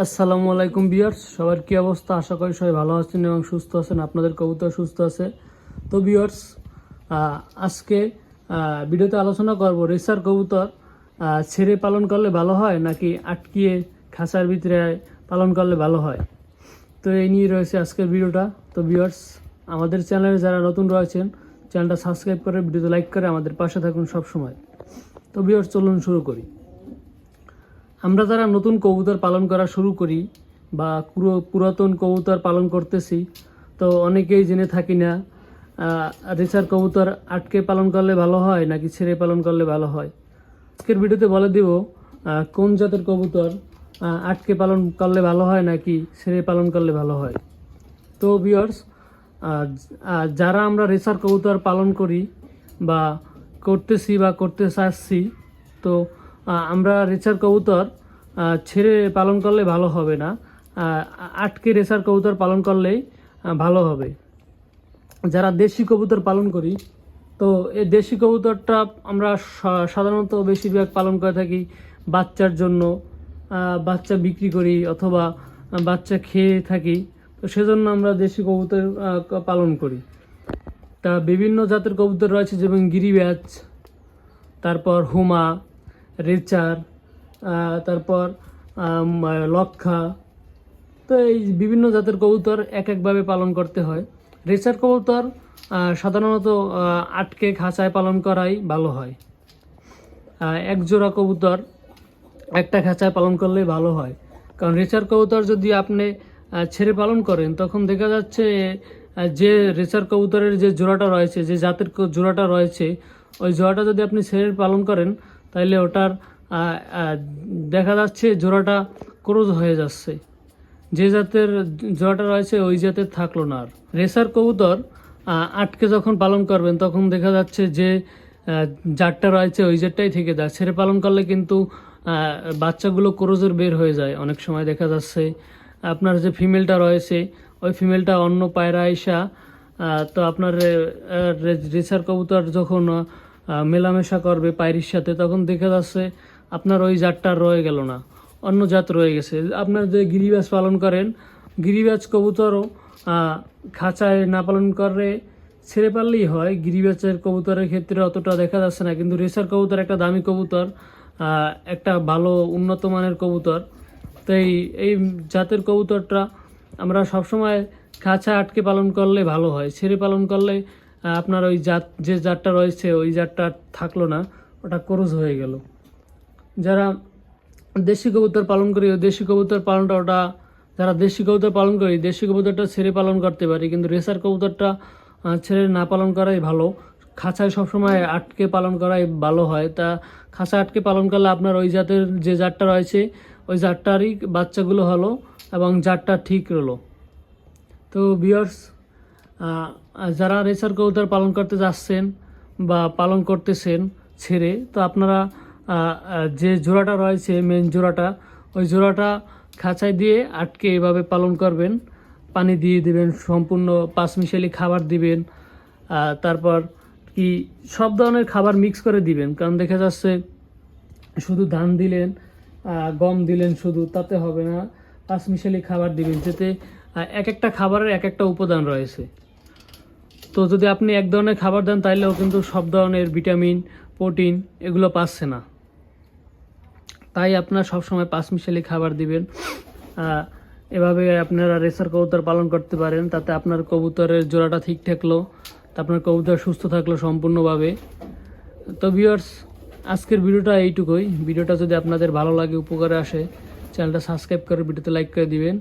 আসসালামু আলাইকুম বিয়ার্স সবার কি অবস্থা? আশা করি সবাই ভালো আছেন এবং সুস্থ আছেন। আপনাদের কবুতর সুস্থ আছে। তো বিয়ার্স আজকে ভিডিওতে আলোচনা করব রেসার কবুতর। ছেড়ে পালন করলে ভালো হয় নাকি আটকিয়ে খাঁচার ভিতরে পালন করলে ভালো হয়? তো এই নিয়ে রয়েছে আজকের ভিডিওটা। তো বিয়ার্স আমাদের চ্যানেলে যারা নতুন রয়েছেন, চ্যানেলটা সাবস্ক্রাইব করে, ভিডিওতে লাইক করে আমাদের পাশে থাকুন সব সময় তো বিয়ার্স চলুন শুরু করি। আমরা যারা নতুন কবুতর পালন করা শুরু করি বা পুরো পুরাতন কবুতর পালন করতেছি, তো অনেকেই জেনে থাকি না রেসার কবুতর আটকে পালন করলে ভালো হয় নাকি ছেড়ে পালন করলে ভালো হয়। আজকের ভিডিওতে বলে দিব কোন জাতের কবুতর আটকে পালন করলে ভালো হয় নাকি ছেড়ে পালন করলে ভালো হয়। তো ভিউয়ার্স যারা আমরা রেসার কবুতর পালন করি বা করতেছি বা করতে চাচ্ছি, তো আমরা রেসার কবুতর ছেড়ে পালন করলে ভালো হবে না। আটকে রেসার কবুতর পালন করলেই ভালো হবে। যারা দেশি কবুতর পালন করি, তো এই দেশি কবুতরটা আমরা সাধারণত বেশিরভাগ পালন করে থাকি বাচ্চার জন্য। বাচ্চা বিক্রি করি অথবা বাচ্চা খেয়ে থাকি। তো সেজন্য আমরা দেশি কবুতর পালন করি। তা বিভিন্ন জাতের কবুতর রয়েছে, যেমন গিরিব্যাচ, তারপর হুমা, রেচার তারপর লক্ষা। তো এই বিভিন্ন জাতের কবুতর এক একভাবে পালন করতে হয়। রেচার কবুতর সাধারণত আটকে খাঁচায় পালন করাই ভালো হয়। এক জোড়া কবুতর একটা খাঁচায় পালন করলেই ভালো হয়। কারণ রেচার কবুতর যদি আপনি ছেড়ে পালন করেন, তখন দেখা যাচ্ছে যে রেচার কবুতরের যে জোড়াটা রয়েছে, যে জাতের জোড়াটা রয়েছে, ওই জোড়াটা যদি আপনি ছেড়ে পালন করেন তাহলে ওটার দেখা যাচ্ছে জোড়াটা ক্রোজ হয়ে যাচ্ছে। যে জাতের জোড়াটা রয়েছে, ওই জাতের থাকল না আর। রেসার কবুতর আটকে যখন পালন করবেন, তখন দেখা যাচ্ছে যে জাতটা রয়েছে ওই জাতটাই থেকে যায়। ছেড়ে পালন করলে কিন্তু বাচ্চাগুলো ক্রোজের বের হয়ে যায়। অনেক সময় দেখা যাচ্ছে, আপনার যে ফিমেলটা রয়েছে, ওই ফিমেলটা অন্য পায়রা আইসা তো আপনার রেসার কবুতর যখন মেলামেশা করবে পায়রির সাথে, তখন দেখা যাচ্ছে আপনার ওই জাতটা রয়ে গেল না। অন্য জাত রয়ে গেছে। আপনার যে গিরিবাজ পালন করেন, গিরিবাজ কবুতরও খাঁচায় না পালন করে, ছেড়ে পারলেই হয়। গিরিবাজের কবুতরের ক্ষেত্রে অতটা দেখা যাচ্ছে না, কিন্তু রেসার কবুতর একটা দামি কবুতর একটা ভালো উন্নত মানের কবুতর। তো এই এই জাতের কবুতরটা আমরা সবসময় খাঁচা আটকে পালন করলে ভালো হয়। ছেড়ে পালন করলে আপনার ওই জাত, যে জাতটা রয়েছে, ওই জাতটা থাকল না, ওটা ক্রোজ হয়ে গেল। যারা দেশি কবুতর পালন করি দেশি কবুতর পালনটা ওটা, যারা দেশি কবুতর পালন করি দেশি কবুতরটা ছেড়ে পালন করতে পারি। কিন্তু রেসার কবুতরটা ছেড়ে না পালন করাই ভালো। খাঁচায় সবসময় আটকে পালন করাই ভালো হয়। তা খাঁচা আটকে পালন করলে আপনার ওই জাতের যে জাতটা রয়েছে, ওই জাতটারই বাচ্চাগুলো হলো এবং জাতটা ঠিক রলো তো বিয়ার্স যারা রেসার কবুতর পালন করতে যাচ্ছেন বা পালন করতেছেন ছেড়ে, তো আপনারা যে জোড়াটা রয়েছে মেন জোড়াটা, ওই জোড়াটা খাঁচায় দিয়ে আটকে এভাবে পালন করবেন। পানি দিয়ে দিবেন, সম্পূর্ণ পাঁচমিশালি খাবার দিবেন। তারপর কি সব ধরনের খাবার মিক্স করে দিবেন। কারণ দেখা যাচ্ছে শুধু ধান দিলেন গম দিলেন শুধু, তাতে হবে না। পাঁচমিশালি খাবার দিবেন, যাতে এক একটা খাবারের এক একটা উপাদান রয়েছে। তো যদি আপনি এক ধরনের খাবার দেন তাহলেও কিন্তু সব ধরনের ভিটামিন, প্রোটিন এগুলো পাচ্ছে না। তাই আপনার সবসময় পাঁচমিশালি খাবার দিবেন। এভাবে আপনারা রেসার কবুতর পালন করতে পারেন, তাতে আপনার কবুতরের জোড়াটা ঠিক থাকল আপনার কবুতর সুস্থ থাকল সম্পূর্ণভাবে। তো ভিউয়ার্স আজকের ভিডিওটা এইটুকুই। ভিডিওটা যদি আপনাদের ভালো লাগে, উপকারে আসে, চ্যানেলটা সাবস্ক্রাইব করে, ভিডিওতে লাইক করে দিবেন।